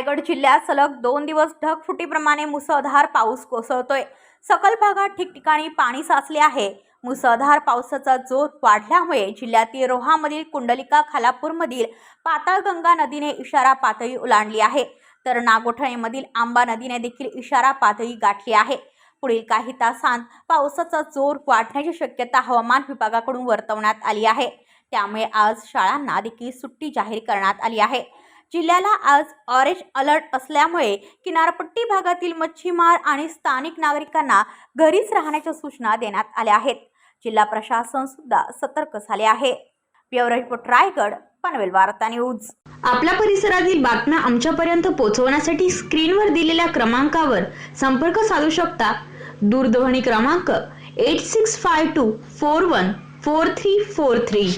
रायगड जिल्ह्यात सलग दोन दिवस ढगफुटीप्रमाणे मुसळधार पाऊस कोसळतोय. सकल भागात ठिकठिकाणी पाणी साचले आहे. मुसळधार पावसाचा जोर वाढल्यामुळे जिल्ह्यातील रोहामधील कुंडलिका खालापूरमधील पाताळगंगा नदीने इशारा पातळी ओलांडली आहे. तर नागोठणेमधील आंबा नदीने देखील इशारा पातळी गाठली आहे. पुढील काही तासांत पावसाचा जोर वाढण्याची शक्यता हवामान विभागाकडून वर्तवण्यात आली आहे. त्यामुळे आज शाळांना देखील सुट्टी जाहीर करण्यात आली आहे. जिल्ह्याला आज ऑरेंज अलर्ट असल्यामुळे किनारपट्टी भागातील मच्छीमार आणि स्थानिक नागरिकांना घरीच राहण्याच्या सूचना देण्यात आल्या आहेत. जिल्हा प्रशासन सुद्धा सतर्क झाले आहे. ब्युरो रिपोर्ट रायगड पनवेल वार्ता न्यूज. आपल्या परिसरातील बातम्या आमच्यापर्यंत पोहोचवण्यासाठी स्क्रीनवर दिलेल्या क्रमांकावर संपर्क साधू शकता. दूरध्वनी क्रमांक eight six five two four one four three four three